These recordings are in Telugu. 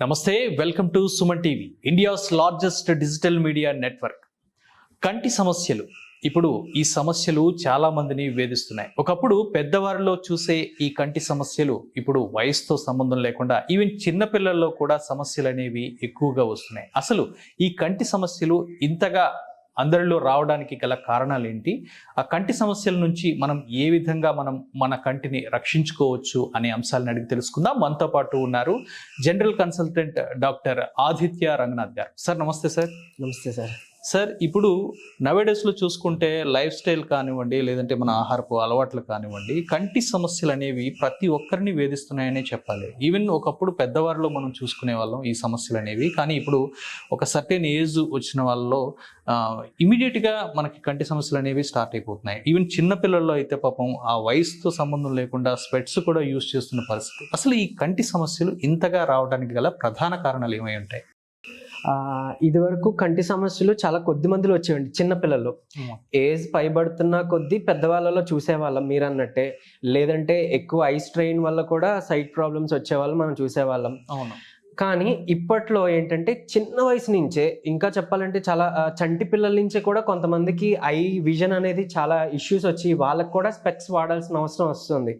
నమస్తే welcome to Suman TV India's largest digital media network. కంటి సమస్యలు. ఇప్పుడు ఈ సమస్యలు చాలా మందిని వేధిస్తున్నాయి. ఒకప్పుడు పెద్దవారిలో చూసే ఈ కంటి సమస్యలు ఇప్పుడు వయసుతో సంబంధం లేకుండా ఈవెన్ చిన్నపిల్లల్లో కూడా సమస్యలు అనేవి ఎక్కువగా వస్తున్నాయి. అసలు ఈ కంటి సమస్యలు ఇంతగా అందరిలో రావడానికి గల కారణాలు ఏంటి ఆ కంటి సమస్యల నుంచి మనం ఏ విధంగా మనం మన కంటిని రక్షించుకోవచ్చు అనే అంశాలను అడిగి తెలుసుకుందాం. మనతో పాటు ఉన్నారు general consultant doctor Aditya Ranganath గారు. సార్ నమస్తే సార్. నమస్తే సార్. సార్ ఇప్పుడు నవేడేస్లో చూసుకుంటే లైఫ్ స్టైల్ కానివ్వండి లేదంటే మన ఆహారపు అలవాట్లు కానివ్వండి కంటి సమస్యలు అనేవి ప్రతి ఒక్కరిని వేధిస్తున్నాయనే చెప్పాలి. ఈవెన్ ఒకప్పుడు పెద్దవారిలో మనం చూసుకునే వాళ్ళం ఈ సమస్యలు అనేవి. కానీ ఇప్పుడు ఒక సర్టెన్ ఏజ్ వచ్చిన వాళ్ళలో ఇమీడియట్గా మనకి కంటి సమస్యలు అనేవి స్టార్ట్ అయిపోతున్నాయి. ఈవెన్ చిన్నపిల్లల్లో అయితే పాపం ఆ వయసుతో సంబంధం లేకుండా స్పెట్స్ కూడా యూజ్ చేస్తున్న పరిస్థితి. అసలు ఈ కంటి సమస్యలు ఇంతగా రావడానికి గల ప్రధాన కారణాలు ఏమై ఉంటాయి? ఆ, ఇదివరకు కంటి సమస్యలు చాలా కొద్ది మందిలో వచ్చేవండి చిన్న పిల్లలు. ఏజ్ పైబడుతున్న కొద్దీ పెద్దవాళ్ళలో చూసేవాళ్ళం మీరు అన్నట్టే లేదంటే ఎక్కువ ఐ స్ట్రెయిన్ వల్ల కూడా సైట్ ప్రాబ్లమ్స్ వచ్చేవాళ్ళు మనం చూసేవాళ్ళం. అవును. కానీ ఇప్పట్లో ఏంటంటే చిన్న వయసు నుంచే ఇంకా చెప్పాలంటే చాలా చంటి పిల్లల నుంచే కూడా కొంతమందికి ఐ విజన్ అనేది చాలా ఇష్యూస్ వచ్చి వాళ్ళకి కూడా స్పెక్స్ వాడాల్సిన అవసరం వస్తుంది.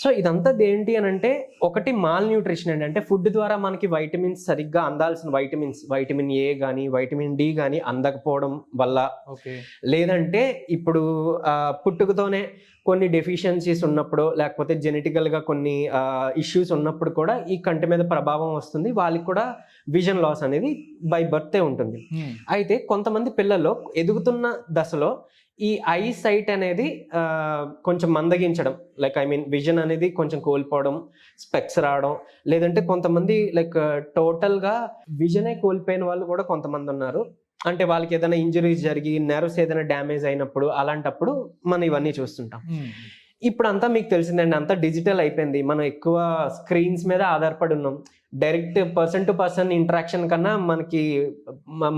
సో ఇదంతా ఏంటి అని అంటే ఒకటి మాల్ న్యూట్రిషన్ అండి. అంటే ఫుడ్ ద్వారా మనకి వైటమిన్స్ సరిగ్గా అందాల్సిన వైటమిన్స్ వైటమిన్ ఏ కానీ వైటమిన్ డి కానీ అందకపోవడం వల్ల ఓకే. లేదంటే ఇప్పుడు పుట్టుకతోనే కొన్ని డెఫిషియన్సీస్ ఉన్నప్పుడు లేకపోతే జెనెటికల్గా కొన్ని ఇష్యూస్ ఉన్నప్పుడు కూడా ఈ కంటి మీద ప్రభావం వస్తుంది. వాళ్ళకి కూడా విజన్ లాస్ అనేది బై బర్తే ఉంటుంది. అయితే కొంతమంది పిల్లల్లో ఎదుగుతున్న దశలో ఈ ఐ సైట్ అనేది కొంచెం మందగించడం లైక్ ఐ మీన్ విజన్ అనేది కొంచెం కోల్పోవడం స్పెక్స్ రావడం లేదంటే కొంతమంది లైక్ టోటల్గా విజనే కోల్పోయిన వాళ్ళు కూడా కొంతమంది ఉన్నారు. అంటే వాళ్ళకి ఏదైనా ఇంజరీస్ జరిగి నర్వ్స్ ఏదైనా డ్యామేజ్ అయినప్పుడు అలాంటప్పుడు మనం ఇవన్నీ చూస్తుంటాం. ఇప్పుడు అంతా మీకు తెలిసిందండి అంతా డిజిటల్ అయిపోయింది. మనం ఎక్కువ స్క్రీన్స్ మీద ఆధారపడి ఉన్నాం. Direct person to person interaction కన్నా మనకి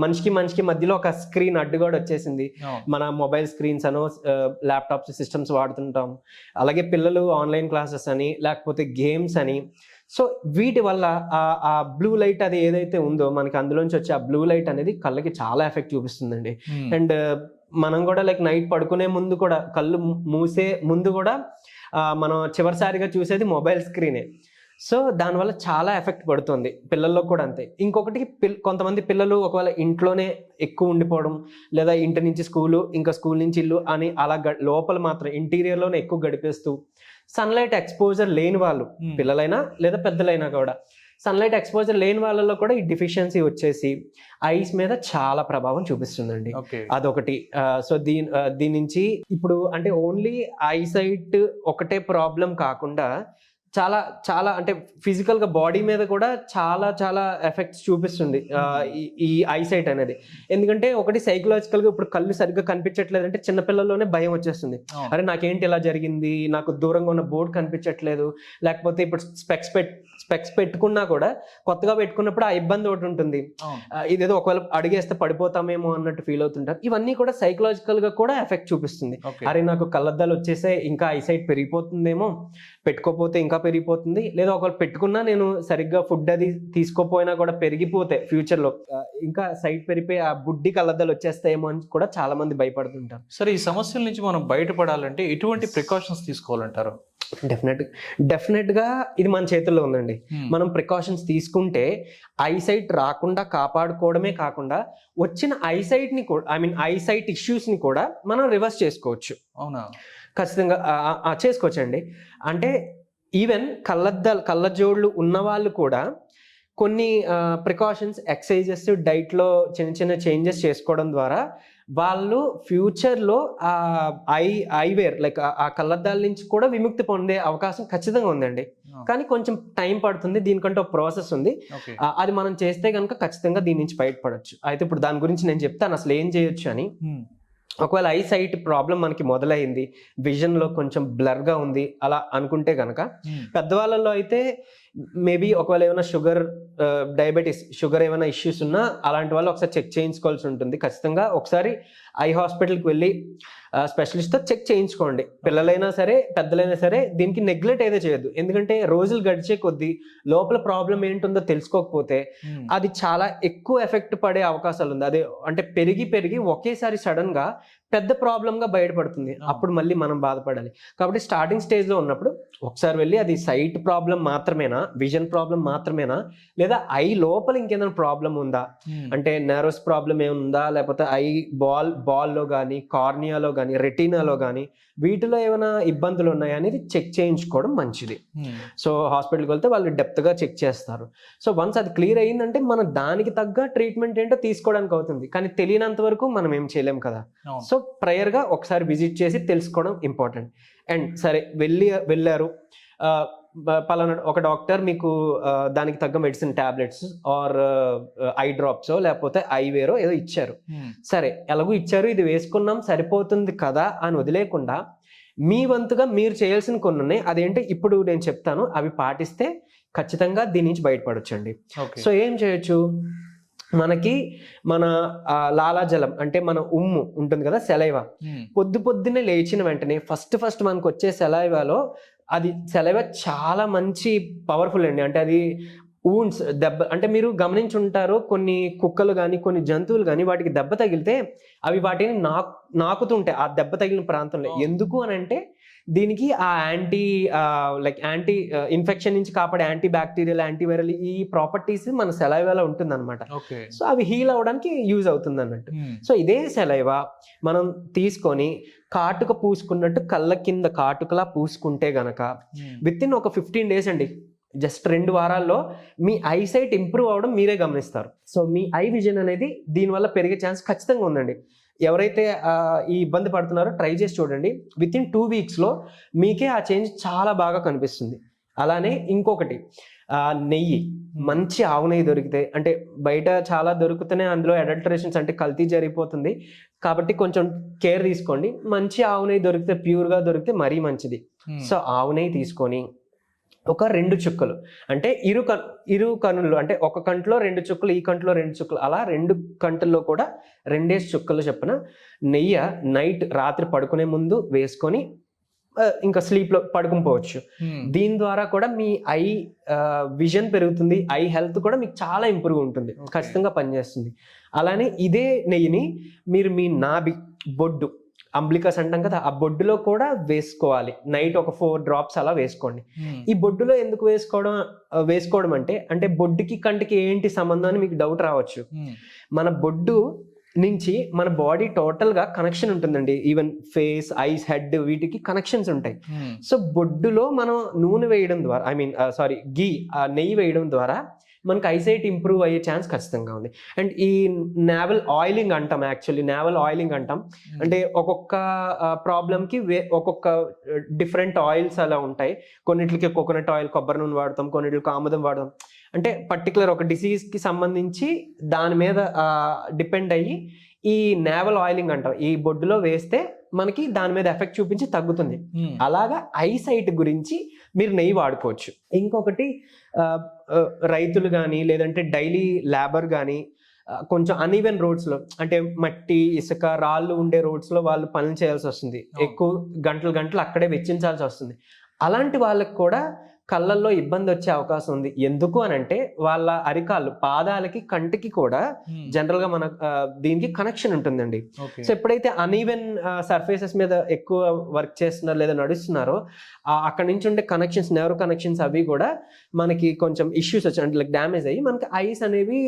మనిషికి మనిషికి మధ్యలో ఒక స్క్రీన్ అడ్డు కూడా వచ్చేసింది మన మొబైల్ స్క్రీన్స్ అనో ల్యాప్టాప్స్ సిస్టమ్స్ వాడుతుంటాం. అలాగే పిల్లలు ఆన్లైన్ క్లాసెస్ అని లేకపోతే గేమ్స్ అని సో వీటి వల్ల ఆ- బ్లూ లైట్ అది ఏదైతే ఉందో మనకి అందులోంచి వచ్చే ఆ బ్లూ లైట్ అనేది కళ్ళకి చాలా ఎఫెక్ట్ చూపిస్తుందండి. అండ్ మనం కూడా లైక్ నైట్ పడుకునే ముందు కూడా కళ్ళు మూసే ముందు కూడా మనం చివరిసారిగా చూసేది మొబైల్ స్క్రీనే సో దానివల్ల చాలా ఎఫెక్ట్ పడుతుంది. పిల్లల్లో కూడా అంతే. ఇంకొకటి పిల్ కొంతమంది పిల్లలు ఒకవేళ ఇంట్లోనే ఎక్కువ ఉండిపోవడం లేదా ఇంటి నుంచి స్కూలు ఇంకా స్కూల్ నుంచి ఇల్లు అని అలా గ- లోపల మాత్రం ఇంటీరియర్లోనే ఎక్కువ గడిపేస్తూ సన్లైట్ ఎక్స్పోజర్ లేని వాళ్ళు పిల్లలైనా లేదా పెద్దలైనా కూడా సన్లైట్ ఎక్స్పోజర్ లేని వాళ్ళలో కూడా ఈ డిఫిషియన్సీ వచ్చేసి ఐస్ మీద చాలా ప్రభావం చూపిస్తుందండి. ఓకే అదొకటి. సో దీని దీని నుంచి ఇప్పుడు అంటే ఓన్లీ ఐసైట్ ఒకటే ప్రాబ్లం కాకుండా చాలా చాలా అంటే ఫిజికల్గా బాడీ మీద కూడా చాలా చాలా ఎఫెక్ట్స్ చూపిస్తుంది ఈ- ఐసైట్ అనేది. ఎందుకంటే ఒకటి సైకలాజికల్గా ఇప్పుడు కళ్ళు సరిగ్గా కనిపించట్లేదు అంటే చిన్నపిల్లల్లోనే భయం వచ్చేస్తుంది. అరే నాకేంటి ఇలా జరిగింది? నాకు దూరంగా ఉన్న బోర్డు కనిపించట్లేదు. లేకపోతే ఇప్పుడు స్పెక్స్ పెట్ స్పెక్స్ పెట్టుకున్నా కూడా కొత్తగా పెట్టుకున్నప్పుడు ఆ ఇబ్బంది ఒకటి ఉంటుంది. ఇదేదో ఒకవేళ అడిగేస్తే పడిపోతామేమో అన్నట్టు ఫీల్ అవుతుంటారు. ఇవన్నీ కూడా సైకలాజికల్గా కూడా ఎఫెక్ట్ చూపిస్తుంది. అరే నాకు కళ్ళద్దాలు వచ్చేసే ఇంకా ఐసైట్ పెరిగిపోతుందేమో పెట్టుకోపోతే ఇంకా పెరిగిపోతుంది. లేదా ఒకవేళ పెట్టుకున్నా నేను సరిగ్గా ఫుడ్ అది తీసుకోపోయినా కూడా పెరిగిపోతే ఫ్యూచర్లో. ఇంకా సైట్ పెరిగిపోయి ఆ బుడ్డి కళ్ళద్దాలు వచ్చేస్తాయేమో అని కూడా చాలా మంది భయపడుతుంటారు. సరే ఈ సమస్యల నుంచి మనం బయటపడాలంటే ఎటువంటి ప్రికాషన్స్ తీసుకోవాలంటారు? డెఫినెట్ డెఫినెట్గా ఇది మన చేతుల్లో ఉందండి. మనం ప్రికాషన్స్ తీసుకుంటే ఐసైట్ రాకుండా కాపాడుకోవడమే కాకుండా వచ్చిన ఐసైట్ని కూడా ఐ మీన్ ఐసైట్ ఇష్యూస్ని కూడా మనం రివర్స్ చేసుకోవచ్చు. అవునా? ఖచ్చితంగా చేసుకోవచ్చండి. అంటే ఈవెన్ కళ్ళద్దాలు కళ్ళజోళ్ళు ఉన్న వాళ్ళు కూడా కొన్ని ప్రికాషన్స్ ఎక్సర్సైజెస్ డైట్లో చిన్న చిన్న చేంజెస్ చేసుకోవడం ద్వారా వాళ్ళు ఫ్యూచర్లో ఆ ఐ ఐవేర్ లైక్ ఆ కళ్ళద్దాల నుంచి కూడా విముక్తి పొందే అవకాశం ఖచ్చితంగా ఉందండి. కానీ కొంచెం టైం పడుతుంది దీనికంటే ఒక ప్రాసెస్ ఉంది. అది మనం చేస్తే కనుక ఖచ్చితంగా దీని నుంచి బయటపడవచ్చు అయితే ఇప్పుడు దాని గురించి నేను చెప్తాను అసలు ఏం చేయొచ్చు అని. ఒకవేళ ఐ సైట్ ప్రాబ్లం మనకి మొదలైంది విజన్లో కొంచెం బ్లర్గా ఉంది అలా అనుకుంటే కనుక పెద్దవాళ్ళలో అయితే మేబీ ఒకవేళ ఏమైనా షుగర్ డయాబెటీస్ షుగర్ ఏమైనా ఇష్యూస్ ఉన్నా అలాంటి వాళ్ళు ఒకసారి చెక్ చేయించుకోవాల్సి ఉంటుంది. ఖచ్చితంగా ఒకసారి ఐ హాస్పిటల్కి వెళ్ళి స్పెషలిస్ట్తో చెక్ చేయించుకోండి. పిల్లలైనా సరే పెద్దలైనా సరే దీనికి నెగ్లెక్ట్ అయితే చేయొద్దు. ఎందుకంటే రోజులు గడిచే కొద్దీ లోపల ప్రాబ్లం ఏంటుందో తెలుసుకోకపోతే అది చాలా ఎక్కువ ఎఫెక్ట్ పడే అవకాశాలు ఉంది. అదే అంటే పెరిగి పెరిగి ఒకేసారి సడన్గా పెద్ద ప్రాబ్లం గా బయటపడుతుంది. అప్పుడు మళ్ళీ మనం బాధపడాలి. కాబట్టి స్టార్టింగ్ స్టేజ్లో ఉన్నప్పుడు ఒకసారి వెళ్ళి అది సైట్ ప్రాబ్లం మాత్రమేనా విజన్ ప్రాబ్లం మాత్రమేనా లేదా ఐ లోపల ఇంకేదైనా ప్రాబ్లం ఉందా? అంటే నెరోస్ ప్రాబ్లం ఏముందా లేకపోతే ఐ బాల్ బాల్లో కానీ కార్నియాలో కానీ రెటీనాలో కానీ వీటిలో ఏమైనా ఇబ్బందులు ఉన్నాయా అనేది చెక్ చేయించుకోవడం మంచిది. సో హాస్పిటల్కి వెళ్తే వాళ్ళు డెప్త్గా చెక్ చేస్తారు. సో వన్స్ అది క్లియర్ అయ్యిందంటే మనం దానికి తగ్గ ట్రీట్మెంట్ ఏంటో తీసుకోవడానికి అవుతుంది. కానీ తెలియనంత వరకు మనం ఏం చేయలేం కదా. సో ప్రేయర్గా ఒకసారి విజిట్ చేసి తెలుసుకోవడం ఇంపార్టెంట్ అండ్ సరే వెళ్ళి వెళ్ళారు. పలానా ఒక డాక్టర్ మీకు దానికి తగ్గ medicine tablets or eye drops లేకపోతే ఐవేరో ఏదో ఇచ్చారు. సరే ఎలాగో ఇచ్చారు ఇది వేసుకున్నాం సరిపోతుంది కదా అని వదిలేకుండా మీ వంతుగా మీరు చేయాల్సిన కొన్ని ఉన్నాయి అదేంటి? ఇప్పుడు నేను చెప్తాను అవి పాటిస్తే ఖచ్చితంగా దీని నుంచి బయటపడొచ్చండి. సో ఏం చేయొచ్చు? మనకి మన లాలాజలం అంటే మన ఉమ్ము ఉంటుంది కదా సెలైవా. పొద్దు పొద్దున్నే లేచిన వెంటనే ఫస్ట్ ఫస్ట్ మనకు వచ్చే సెలైవాలో అది సెలైవా చాలా మంచి పవర్ఫుల్ అండి. అంటే అది ఊన్స్ దెబ్బ అంటే మీరు గమనించి ఉంటారు కొన్ని కుక్కలు కానీ కొన్ని జంతువులు కానీ వాటికి దెబ్బ తగిలితే అవి వాటిని నాక్ నాకుతుంటాయి ఆ దెబ్బ తగిలిన ప్రాంతంలో. ఎందుకు అని అంటే దీనికి ఆ యాంటీ లైక్ యాంటీ ఇన్ఫెక్షన్ నుంచి కాపాడే యాంటీ బ్యాక్టీరియల్ యాంటీవైరల్ ఈ ప్రాపర్టీస్ మన సెలైవాలో ఉంటుందన్నమాట. ఓకే. సో అవి హీల్ అవ్వడానికి యూజ్ అవుతుంది అన్నట్టు సో ఇదే సెలైవా మనం తీసుకొని కాటుక పూసుకున్నట్టు కళ్ళ కింద కాటుకలా పూసుకుంటే గనక విత్ ఇన్ ఒక ఫిఫ్టీన్ డేస్ అండి. జస్ట్ రెండు వారాల్లో మీ ఐసైట్ ఇంప్రూవ్ అవ్వడం మీరే గమనిస్తారు. సో మీ ఐ విజన్ అనేది దీనివల్ల పెరిగే ఛాన్స్ ఖచ్చితంగా ఉందండి. ఎవరైతే ఈ ఇబ్బంది పడుతున్నారో ట్రై చేసి చూడండి. విత్ ఇన్ టూ వీక్స్లో మీకే ఆ చేంజ్ చాలా బాగా కనిపిస్తుంది. అలానే ఇంకొకటి నెయ్యి. మంచి ఆవు నెయ్యి దొరికితే అంటే బయట చాలా దొరుకుతూనే అందులో అడల్టరేషన్స్ అంటే కల్తీ జరిగిపోతుంది. కాబట్టి కొంచెం కేర్ తీసుకోండి. మంచి ఆవు నెయ్యి దొరికితే ప్యూర్గా దొరికితే మరీ మంచిది. సో ఆవు నెయ్యి తీసుకొని ఒక రెండు చుక్కలు. అంటే ఇరు కన్ ఇరు కన్నులు అంటే ఒక కంట్లో రెండు చుక్కలు ఈ కంట్లో రెండు చుక్కలు. అలా రెండు కంటుల్లో కూడా రెండేసి చుక్కలు చెప్పిన నెయ్యి నైట్ రాత్రి పడుకునే ముందు వేసుకొని ఇంకా స్లీప్లో పడుకుని పోవచ్చు. దీని ద్వారా కూడా మీ ఐ విజన్ పెరుగుతుంది. ఐ హెల్త్ కూడా మీకు చాలా ఇంప్రూవ్ ఉంటుంది. ఖచ్చితంగా పనిచేస్తుంది. అలానే ఇదే నెయ్యిని మీరు మీ నాభి బొడ్డు అంబ్లికస్ అంటాం కదా ఆ బొడ్డులో కూడా వేసుకోవాలి. నైట్ ఒక ఫోర్ డ్రాప్స్ అలా వేసుకోండి. ఈ బొడ్డులో ఎందుకు వేసుకోవడం వేసుకోవడం అంటే అంటే బొడ్డుకి కంటికి ఏంటి సంబంధం అని మీకు డౌట్ రావచ్చు. మన బొడ్డు నుంచి మన బాడీ టోటల్గా కనెక్షన్ ఉంటుందండి. ఈవెన్ ఫేస్ ఐస్ హెడ్ వీటికి కనెక్షన్స్ ఉంటాయి. సో బొడ్డులో మనం నూనె వేయడం ద్వారా ఐ మీన్ సారీ గీ ఆ నెయ్యి వేయడం ద్వారా మనకి ఐసైట్ ఇంప్రూవ్ అయ్యే ఛాన్స్ ఖచ్చితంగా ఉంది. అండ్ ఈ నావల్ ఆయిలింగ్ అంటాం యాక్చువల్లీ నావల్ ఆయిలింగ్ అంటాం. అంటే ఒక్కొక్క ప్రాబ్లమ్కి వే ఒక్కొక్క డిఫరెంట్ ఆయిల్స్ అలా ఉంటాయి. కొన్నిటికి కోకోనట్ ఆయిల్ కొబ్బరి నూనె వాడతాం కొన్నిటికి ఆముదం వాడతాం. అంటే పర్టికులర్ ఒక డిసీజ్కి సంబంధించి దాని మీద డిపెండ్ అయ్యి ఈ నేవల్ ఆయిలింగ్ అంటాం. ఈ బొడ్డులో వేస్తే మనకి దాని మీద ఎఫెక్ట్ చూపించి తగ్గుతుంది. అలాగా ఐసైట్ గురించి మీరు నెయ్యి వాడుకోవచ్చు. ఇంకొకటి రైతులు కానీ లేదంటే డైలీ లేబర్ కానీ కొంచెం అన్ఈవెన్ రోడ్స్లో అంటే మట్టి ఇసుక రాళ్ళు ఉండే రోడ్స్లో వాళ్ళు పనులు చేయాల్సి వస్తుంది. ఎక్కువ గంటలు గంటలు అక్కడే వెచ్చించాల్సి వస్తుంది. అలాంటి వాళ్ళకి కూడా కళ్ళల్లో ఇబ్బంది వచ్చే అవకాశం ఉంది. ఎందుకు అని అంటే వాళ్ళ అరికాళ్ళు పాదాలకి కంటికి కూడా జనరల్గా మన దీనికి కనెక్షన్ ఉంటుందండి. సో ఎప్పుడైతే అన్ఈవెన్ సర్ఫేసెస్ మీద ఎక్కువ వర్క్ చేస్తున్నారో లేదా నడుస్తున్నారో అక్కడ నుంచి ఉండే కనెక్షన్స్ నెవర్ కనెక్షన్స్ అవి కూడా మనకి కొంచెం ఇష్యూస్ వచ్చాయి అంటే లైక్ డ్యామేజ్ అయ్యి మనకి ఐస్ అనేవి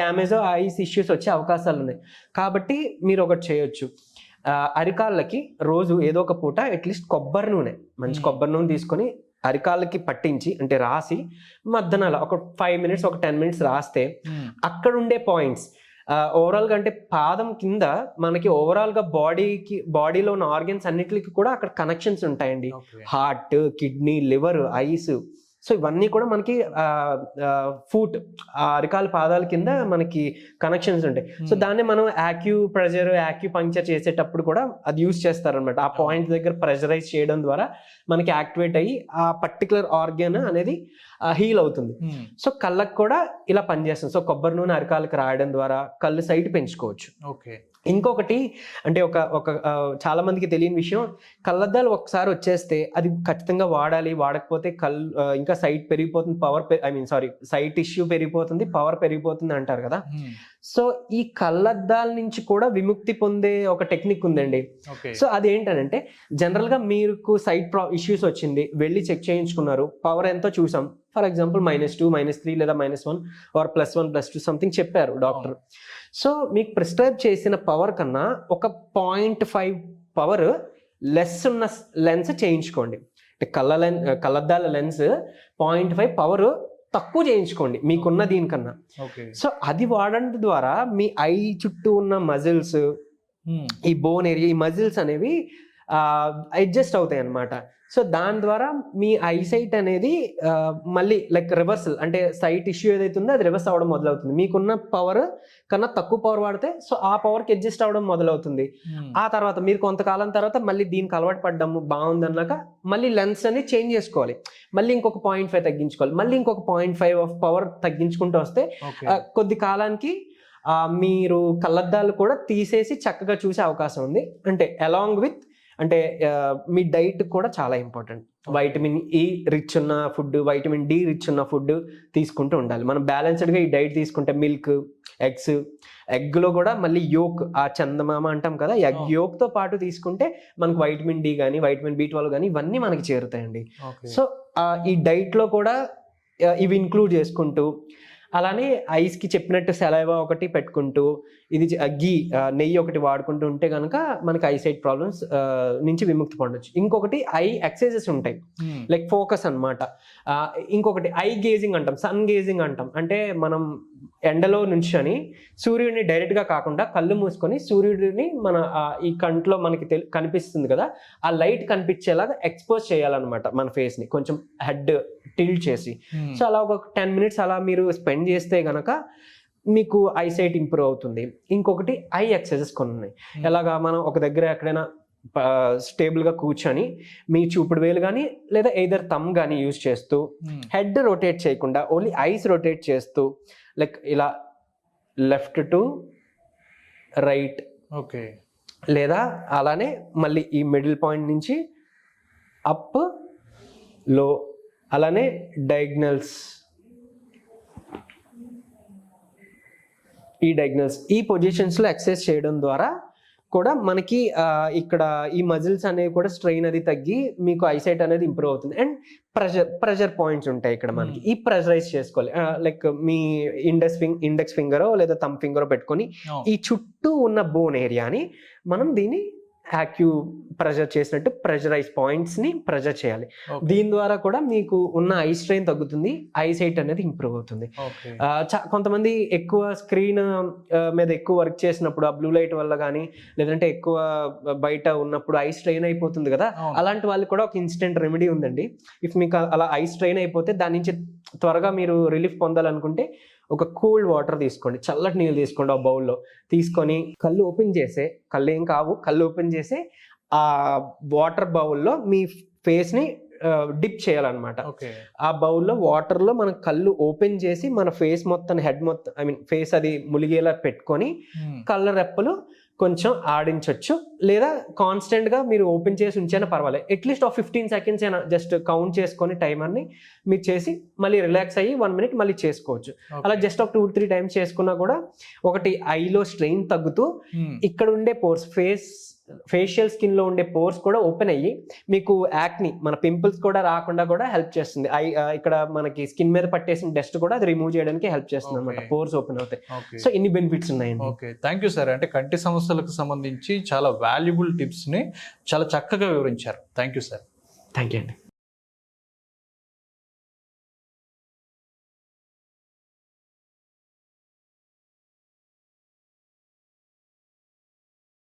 డ్యామేజ్ ఐస్ ఇష్యూస్ వచ్చే అవకాశాలు ఉన్నాయి. కాబట్టి మీరు ఒకటి చేయొచ్చు. అరికాళ్ళకి రోజు ఏదో ఒక పూట అట్లీస్ట్ కొబ్బరి నూనె మంచి. కొబ్బరి నూనె తీసుకొని అరికాళ్ళకి పట్టించి అంటే రాసి మధ్యాహ్నాల ఒక ఫైవ్ మినిట్స్ ఒక టెన్ మినిట్స్ రాస్తే అక్కడ ఉండే పాయింట్స్ ఓవరాల్గా అంటే పాదం కింద మనకి ఓవరాల్గా బాడీకి బాడీలో ఉన్న ఆర్గన్స్ అన్నిటికి కూడా అక్కడ కనెక్షన్స్ ఉంటాయండి. Heart kidney liver eyes so ఇవన్నీ కూడా మనకి ఫూట్ అరికాల పాదాల కింద మనకి కనెక్షన్స్ ఉంటాయి. So Hmm. దాన్ని మనం యాక్యూ ప్రెజర్ యాక్యూ పంక్చర్ చేసేటప్పుడు కూడా అది యూస్ చేస్తారనమాట ఆ పాయింట్ దగ్గర ప్రెజరైజ్ చేయడం ద్వారా మనకి యాక్టివేట్ అయ్యి ఆ పర్టికులర్ ఆర్గన్ అనేది హీల్ అవుతుంది. Hmm. సో కళ్ళకు కూడా ఇలా పనిచేస్తుంది. సో కొబ్బరి నూనె అరకాలకు రాయడం ద్వారా కళ్ళు సైట్ పెంచుకోవచ్చు. ఓకే ఇంకొకటి అంటే ఒక ఒక చాలా మందికి తెలియని విషయం కళ్ళద్దాలు ఒకసారి వచ్చేస్తే అది ఖచ్చితంగా వాడాలి. వాడకపోతే కళ్ళు ఆ, ఇంకా సైట్ పెరిగిపోతుంది power I mean sorry sight issue పెరిగిపోతుంది పవర్ పెరిగిపోతుంది అంటారు కదా. సో ఈ కళ్ళద్దాల నుంచి కూడా విముక్తి పొందే ఒక టెక్నిక్ ఉందండి. సో అదేంటంటే జనరల్గా మీకు సైట్ ప్రా ఇష్యూస్ వచ్చింది వెళ్ళి చెక్ చేయించుకున్నారు పవర్ ఎంతో చూసాం. For example minus two minus three లేదా minus one or plus one plus two something చెప్పారు డాక్టర్. సో మీకు ప్రిస్క్రైబ్ చేసిన పవర్ కన్నా ఒక పాయింట్ ఫైవ్ పవర్ లెస్ ఉన్న లెన్స్ చేయించుకోండి. అంటే కళ్ళ లెన్ కళ్ళద్దాల లెన్స్ పాయింట్ ఫైవ్ పవర్ తక్కువ చేయించుకోండి మీకున్న దీనికన్నా ఓకే. సో అది వాడడం ద్వారా మీ ఐ చుట్టూ ఉన్న మజిల్స్. ఈ బోన్ ఏరియా ఈ మజిల్స్ అనేవి అడ్జస్ట్ అవుతాయి అన్నమాట సో దాని ద్వారా మీ ఐసైట్ అనేది మళ్ళీ లైక్ రివర్సల్ అంటే సైట్ ఇష్యూ ఏదైతే ఉందో అది రివర్స్ అవ్వడం మొదలవుతుంది. మీకున్న పవర్ కన్నా తక్కువ పవర్ వాడితే సో ఆ పవర్కి అడ్జస్ట్ అవ్వడం మొదలవుతుంది. Hmm. ఆ తర్వాత మీరు కొంతకాలం తర్వాత మళ్ళీ దీనికి అలవాటు పడ్డాము బాగుంది అన్నాక మళ్ళీ లెన్స్ అని చేంజ్ చేసుకోవాలి. మళ్ళీ ఇంకొక పాయింట్ ఫైవ్ తగ్గించుకోవాలి. మళ్ళీ ఇంకొక పాయింట్ ఫైవ్ ఆఫ్ పవర్ తగ్గించుకుంటూ వస్తే కొద్ది కాలానికి మీరు కళ్ళద్దాలు కూడా తీసేసి చక్కగా చూసే అవకాశం ఉంది. అంటే అలాంగ్ విత్ అంటే మీ డైట్ కూడా చాలా ఇంపార్టెంట్. వైటమిన్ ఈ రిచ్ ఉన్న ఫుడ్ వైటమిన్ డి రిచ్ ఉన్న ఫుడ్ తీసుకుంటూ ఉండాలి. మనం బ్యాలెన్స్డ్గా ఈ డైట్ తీసుకుంటే మిల్క్ ఎగ్స్ ఎగ్లో కూడా మళ్ళీ యోక్ ఆ చందమామ అంటాం కదా ఎగ్. యోక్తో పాటు తీసుకుంటే మనకు వైటమిన్ డి కానీ వైటమిన్ బి ట్వెల్వ్ కానీ ఇవన్నీ మనకి చేరుతాయండి. సో ఈ డైట్లో కూడా ఇవి ఇంక్లూడ్ చేసుకుంటూ అలానే ఐస్కి చెప్పినట్టు సెలైవా ఒకటి పెట్టుకుంటూ ఇది గీ నెయ్యి ఒకటి వాడుకుంటూ ఉంటే కనుక మనకి ఐసైట్ ప్రాబ్లమ్స్ నుంచి విముక్తి పొందొచ్చు. ఇంకొకటి ఐ ఎక్సర్సైజెస్ ఉంటాయి. లైక్ ఫోకస్ అనమాట ఇంకొకటి ఐ గేజింగ్ అంటాం సన్ గేజింగ్ అంటాం. అంటే మనం ఎండలో నుంచొని సూర్యుడిని డైరెక్ట్గా కాకుండా కళ్ళు మూసుకొని సూర్యుడిని మన ఈ కంట్లో మనకి తెలి- కనిపిస్తుంది కదా ఆ లైట్ కనిపించేలాగా ఎక్స్పోజ్ చేయాలన్నమాట మన ఫేస్ని కొంచెం హెడ్ టిల్ట్ చేసి Hmm. సో అలా ఒక టెన్ మినిట్స్ అలా మీరు స్పెండ్ చేస్తే గనక మీకు ఐసైట్ ఇంప్రూవ్ అవుతుంది ఇంకొకటి ఐ ఎక్సర్సైజెస్ కొన్ని ఉన్నాయి. ఎలాగా మనం ఒక దగ్గర ఎక్కడైనా స్టేబుల్గా కూర్చొని మీ చూపుడు వేలు కానీ లేదా ఎయిదర్ తమ్ కానీ యూజ్ చేస్తూ Hmm. హెడ్ రొటేట్ చేయకుండా ఓన్లీ ఐస్ రొటేట్ చేస్తూ లైక్ ఇలా లెఫ్ట్ టు రైట్ ఓకే లేదా అలానే మళ్ళీ ఈ మిడిల్ పాయింట్ నుంచి అప్లో అలానే డయాగ్నల్స్ ఈ డయాగ్నల్స్ ఈ పొజిషన్స్లో ఎక్సర్సైజ్ చేయడం ద్వారా కూడా మనకి ఇక్కడ ఈ మజిల్స్ అనేవి కూడా స్ట్రెయిన్ అది తగ్గి మీకు ఐసైట్ అనేది ఇంప్రూవ్ అవుతుంది. అండ్ ప్రెషర్ ప్రెషర్ పాయింట్స్ ఉంటాయి ఇక్కడ మనకి. ఈ ప్రెషరైజ్ చేసుకోవాలి. లైక్ మీ ఇండెక్స్ ఫింగ్ ఇండెక్స్ ఫింగర్ లేదా థమ్ ఫింగర్ పెట్టుకొని. ఈ చుట్టూ ఉన్న బోన్ ఏరియాని మనం దీన్ని యాక్యూ ప్రెషర్ చేసినట్టు ప్రెషరైజ్ పాయింట్స్ని ప్రెషర్ చేయాలి. దీని ద్వారా కూడా మీకు ఉన్న ఐ స్ట్రెయిన్ తగ్గుతుంది ఐ సైట్ అనేది ఇంప్రూవ్ అవుతుంది కొంతమంది ఎక్కువ స్క్రీన్ మీద ఎక్కువ వర్క్ చేసినప్పుడు ఆ బ్లూ లైట్ వల్ల కానీ లేదంటే ఎక్కువ బయట ఉన్నప్పుడు ఐ స్ట్రెయిన్ అయిపోతుంది కదా. అలాంటి వాళ్ళకి కూడా ఒక ఇన్స్టెంట్ రెమెడీ ఉందండి ఇఫ్ మీకు అలా ఐ స్ట్రెయిన్ అయిపోతే దాని నుంచి త్వరగా మీరు రిలీఫ్ పొందాలనుకుంటే ఒక కూల్ వాటర్ తీసుకోండి. చల్లటి నీళ్ళు తీసుకోండి ఆ బౌల్లో. తీసుకొని కళ్ళు ఓపెన్ చేసే కళ్ళు ఏం కావు కళ్ళు ఓపెన్ చేసి ఆ వాటర్ బౌల్లో మీ ఫేస్ని డిప్ చేయాలన్నమాట. ఓకే. ఆ బౌల్లో వాటర్లో మన కళ్ళు ఓపెన్ చేసి మన ఫేస్ మొత్తం హెడ్ మొత్తం ఐ మీన్ ఫేస్ అది ములిగేలా పెట్టుకొని. కళ్ళ రెప్పలు కొంచెం ఆడించవచ్చు లేదా కాన్స్టెంట్గా మీరు ఓపెన్ చేసి ఉంచైనా పర్వాలేదు అట్లీస్ట్ ఒక ఫిఫ్టీన్ సెకండ్స్ అయినా జస్ట్ కౌంట్ చేసుకొని టైమర్ని మీరు చేసి మళ్ళీ రిలాక్స్ అయ్యి వన్ మినిట్ మళ్ళీ చేసుకోవచ్చు. అలా జస్ట్ ఒక టూ త్రీ టైమ్స్ చేసుకున్నా కూడా ఒకటి ఐలో స్ట్రెయిన్ తగ్గుతూ Hmm. ఇక్కడ ఉండే పోర్స్ ఫేస్ ఫేషియల్ స్కిన్లో ఉండే పోర్స్ కూడా ఓపెన్ అయ్యి మీకు యాక్ని మన పింపుల్స్ కూడా రాకుండా కూడా హెల్ప్ చేస్తుంది. ఐ ఇక్కడ మనకి స్కిన్ మీద పట్టేసిన డస్ట్ కూడా అది రిమూవ్ చేయడానికి హెల్ప్ చేస్తుంది అనమాట. పోర్స్ ఓపెన్ అవుతాయి. సో ఇన్ని బెనిఫిట్స్ ఉన్నాయండి? ఓకే థ్యాంక్ యూ సార్ అంటే కంటి సమస్యలకు సంబంధించి చాలా వాల్యుబుల్ టిప్స్ని చాలా చక్కగా వివరించారు. Thank you sir thank you అండి.